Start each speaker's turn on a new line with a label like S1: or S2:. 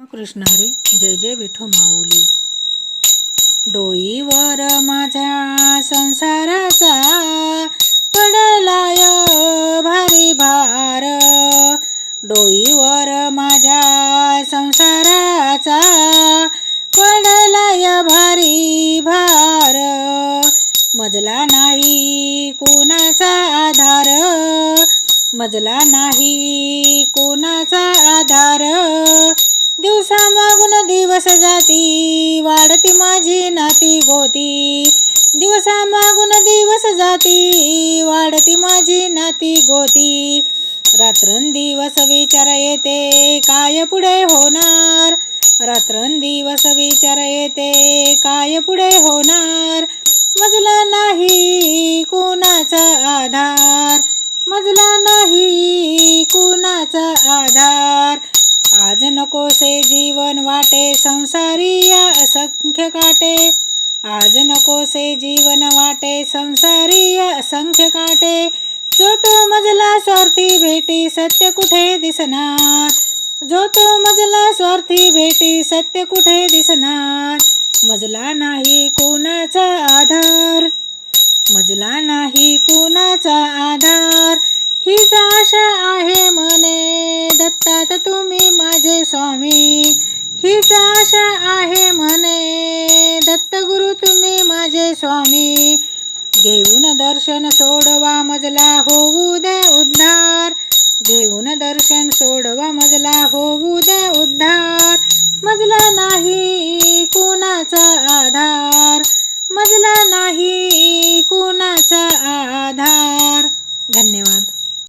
S1: कृष्ण हरी जय जय विठो माऊली. डोईवर माझ्या संसाराचा पडलाय भारी भार. डोईवर माझ्या संसाराचा पडलाय भारी भार. मजला नाही कोणाचा आधार. मजला नाही कोणाचा आधार. दिवस जाती वाढती माझी नाती गोती. दिवसा मागून दिवस जाती वाढती माझी नाती गोती. रात्रंदिवस विचार येते काय पुढे होणार? रात्रंदिवस विचार येते काय पुढे होणार? मजला नाही कुणाचा आधार. मजला नाही कुणाचा आधार. आज नकोसे जीवन वाटे संसारी या असंख्य काटे. आज नकोसे जीवन वाटे संसारी या असंख्य काटे. जो तो मजला स्वार्थी भेटी सत्य कुठे दिसणार? जो तो मजला स्वार्थी भेटी सत्य कुठे दिसणार? मजला नाही कोणाचा आधार. मजला नाही कोणाचा स्वामी. हीच आशा आहे म्हणे. दत्तगुरु तुम्ही माझे स्वामी. घेऊन दर्शन सोडवा मजला होऊ द्या उद्धार. घेऊन दर्शन सोडवा मजला होऊ द्या उद्धार. मजला नाही कोणाचा आधार. मजला नाही कोणाचा आधार. धन्यवाद.